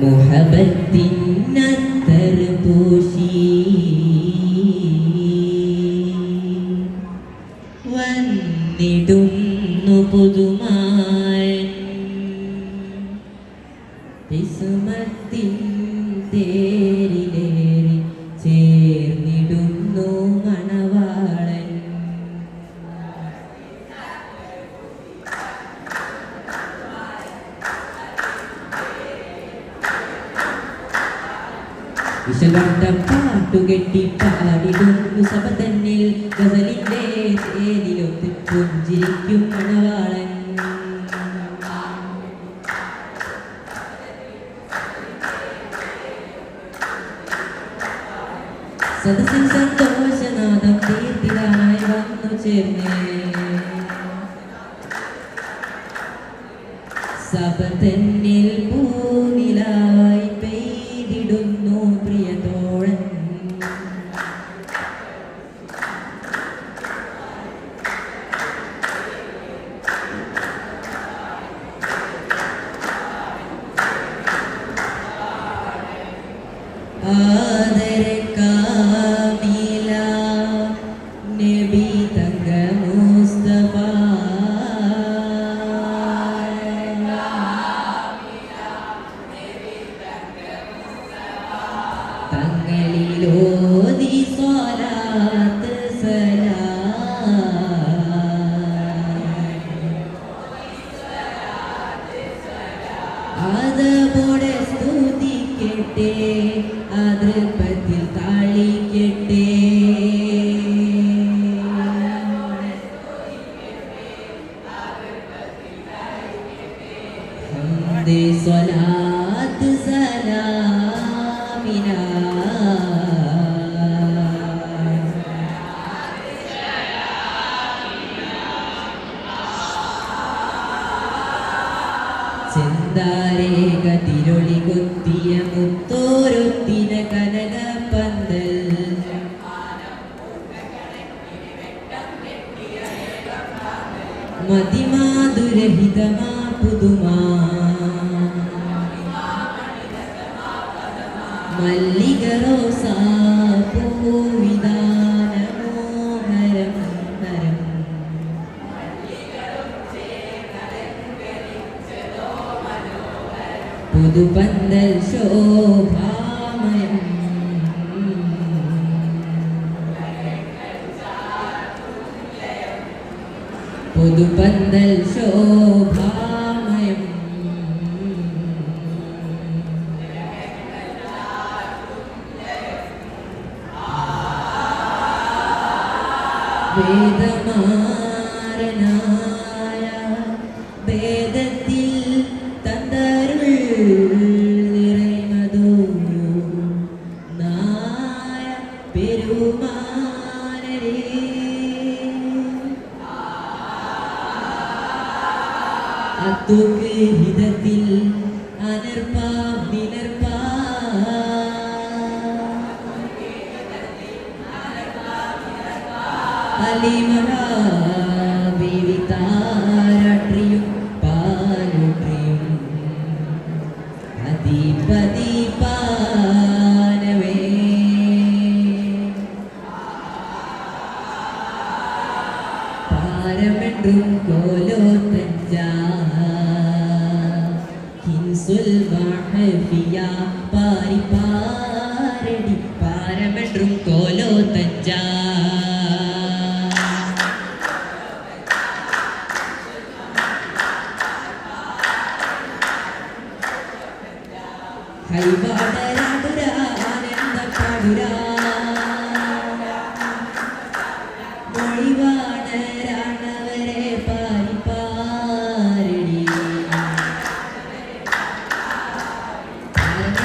മുഹബത്തിനത്തർ പൂശി വന്നിടുന്നു പുതുമാൻ വിശകണ്ട പാട്ടുകെട്ടി പാടിടുന്നു സഭ തന്നിൽ തേരിലൊത്ത് പുഞ്ചിരിക്കും മണവാളൻ. സദസ്സിൽ സന്തോഷനാഥം തീർത്തിലായി വന്നു ചേർന്നേ. സഭ പൂനിലായി തങ്ങളിലോതി സ്വലാത്ത് സലാം അതപോടെ സ്തുതിക്കട്ടെ. കുത്തിയ മുത്തോരൊത്തിന കനക പന്തൽ മതിമാതുരഹിതമാ പുതുമാ മല്ലിക റോസാ പൂവിതാനമോ ഹരം ഹരം പുതുപന്തൽ ശോഭാമയം. വേദമാരനായ അത്തുക്ക് ഹിതത്തിൽ അനർപ്പാ தஞ்சா பாரி பாரடி பாரமென்றும் கோலோ தஞ்சா கைவாடரா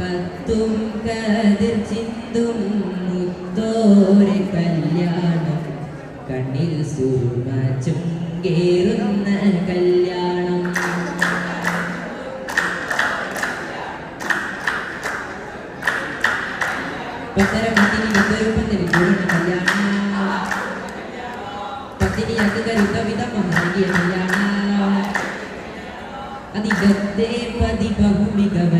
കത്തും കതിർ ചിന്തും മുത്തോരെ കല്യാണം. കണ്ണിൽ സൂർമ ചുങ്കേറുന്ന കല്യാണം. പത്തരം പത്തിനി യുദ്ധരൂപത്തിൽ കല്യാണം. പത്തിനി അക്കുക യുദ്ധവിധം നൽകിയ കല്യാണം. അതിഗത്തെ പതി ബഹുമികവ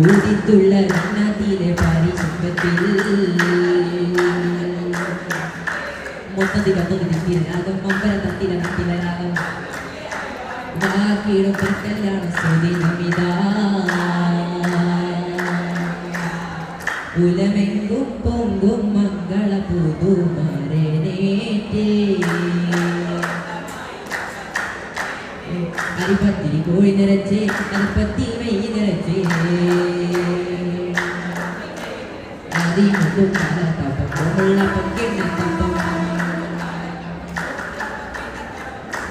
ഊതിത്തുള്ള നദിയിലെ പരിശുഭത്തിൽ മൊത്തത്തിൽ അപ്പുറത്തിൽ രാഗം അമ്പല തത്തില തത്തില രാഗം കല്യാണ സുദിനമിതാ ഉലമെങ്കും പൊങ്കും മംഗള പുതുമരനേറ്റേ അരിപ്പത്തിരി കോഴി നിറച്ച്. അരിപ്പത്തി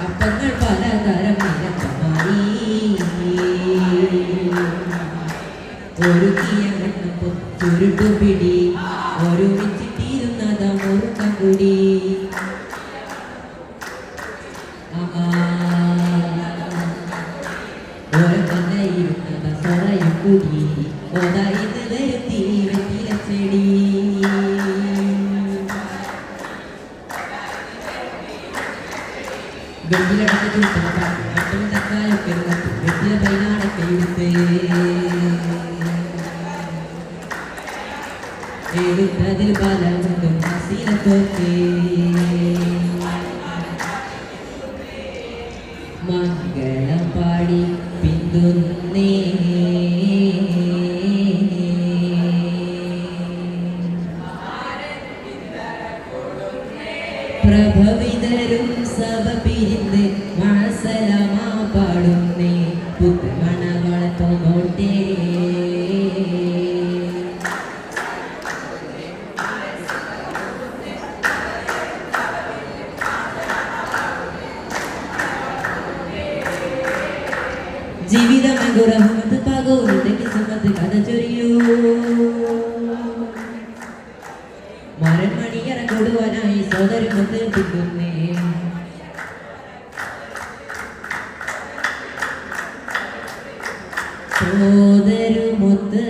അപ്പങ്ങൾ പലതരം നിരക്കമായി ഒരു തീയങ്ങണ്ണപ്പം ചുരുട്ടുപിടി ഒരുമിച്ചിട്ടിരുന്നത മുറുക്കം കൂടി வெள்ளியடித்து சாப்பாட்டு மட்டும் தக்காய பெருங்கத்து வெள்ளிய பைனாட கைவிட்டு எடுத்ததில் பல உண்டு. ஆசீல தோற்றே സഭ പിരിന്ന് മഴസലമാ പാടുന്നേ പുത്തമണവളത്തോട്ടെ ജീവിതമകുറഹമത് പകോരുടെ കിസുമത് കഥ ചൊരിയൂ. മരമണിയറ കൊടുവാനായി സോദരമത്ത് പിന്തുന്നേ ചോദരുമുത്ത്